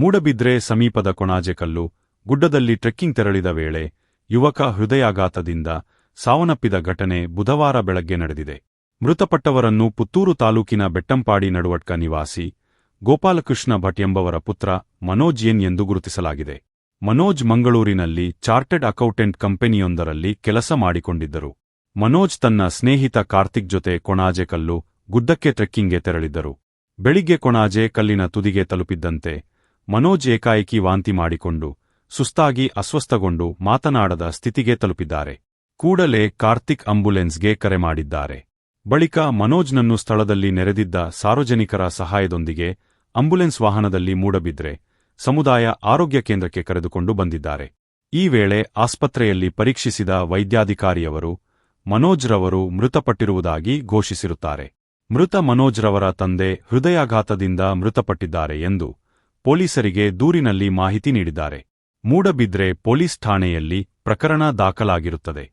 ಮೂಡಬಿದ್ರೆ ಸಮೀಪದ ಕೊಣಾಜೆಕಲ್ಲು, ಗುಡ್ಡದಲ್ಲಿ ಟ್ರೆಕ್ಕಿಂಗ್ ತೆರಳಿದ ವೇಳೆ ಯುವಕ ಹೃದಯಾಘಾತದಿಂದ ಸಾವನ್ನಪ್ಪಿದ ಘಟನೆ ಬುಧವಾರ ಬೆಳಗ್ಗೆ ನಡೆದಿದೆ. ಮೃತಪಟ್ಟವರನ್ನು ಪುತ್ತೂರು ತಾಲೂಕಿನ ಬೆಟ್ಟಂಪಾಡಿ ನಡುವಟ್ಕ ನಿವಾಸಿ ಗೋಪಾಲಕೃಷ್ಣ ಭಟ್ ಎಂಬವರ ಪುತ್ರ ಮನೋಜ್ ಎನ್ ಎಂದು ಗುರುತಿಸಲಾಗಿದೆ. ಮನೋಜ್ ಮಂಗಳೂರಿನಲ್ಲಿ ಚಾರ್ಟೆಡ್ ಅಕೌಂಟೆಂಟ್ ಕಂಪನಿಯೊಂದರಲ್ಲಿ ಕೆಲಸ ಮಾಡಿಕೊಂಡಿದ್ದರು. ಮನೋಜ್ ತನ್ನ ಸ್ನೇಹಿತ ಕಾರ್ತಿಕ್ ಜೊತೆ ಕೊಣಾಜೆ ಕಲ್ಲು ಗುಡ್ಡಕ್ಕೆ ಟ್ರೆಕ್ಕಿಂಗ್ಗೆ ತೆರಳಿದ್ದರು. ಬೆಳಿಗ್ಗೆ ಕೊಣಾಜೆ ಕಲ್ಲಿನ ತುದಿಗೆ ತಲುಪಿದ್ದಂತೆ ಮನೋಜ್ ಏಕಾಏಕಿ ವಾಂತಿ ಮಾಡಿಕೊಂಡು, ಸುಸ್ತಾಗಿ ಅಸ್ವಸ್ಥಗೊಂಡು ಮಾತನಾಡದ ಸ್ಥಿತಿಗೆ ತಲುಪಿದ್ದಾರೆ. ಕೂಡಲೇ ಕಾರ್ತಿಕ್ ಅಂಬುಲೆನ್ಸ್ಗೆ ಕರೆ ಮಾಡಿದ್ದಾರೆ. ಬಳಿಕ ಮನೋಜ್ನನ್ನು ಸ್ಥಳದಲ್ಲಿ ನೆರೆದಿದ್ದ ಸಾರ್ವಜನಿಕರ ಸಹಾಯದೊಂದಿಗೆ ಅಂಬುಲೆನ್ಸ್ ವಾಹನದಲ್ಲಿ ಮೂಡಬಿದ್ರೆ, ಸಮುದಾಯ ಆರೋಗ್ಯ ಕೇಂದ್ರಕ್ಕೆ ಕರೆದುಕೊಂಡು ಬಂದಿದ್ದಾರೆ. ಈ ವೇಳೆ ಆಸ್ಪತ್ರೆಯಲ್ಲಿ ಪರೀಕ್ಷಿಸಿದ ವೈದ್ಯಾಧಿಕಾರಿಯವರು ಮನೋಜ್ರವರು ಮೃತಪಟ್ಟಿರುವುದಾಗಿ ಘೋಷಿಸಿರುತ್ತಾರೆ. ಮೃತ ಮನೋಜ್ರವರ ತಂದೆ ಹೃದಯಾಘಾತದಿಂದ ಮೃತಪಟ್ಟಿದ್ದಾರೆ ಎಂದು ಪೊಲೀಸರಿಗೆ ದೂರಿನಲ್ಲಿ ಮಾಹಿತಿ ನೀಡಿದ್ದಾರೆ. ಮೂಡಬಿದ್ರೆ ಪೊಲೀಸ್ ಠಾಣೆಯಲ್ಲಿ ಪ್ರಕರಣ ದಾಖಲಾಗಿರುತ್ತದೆ.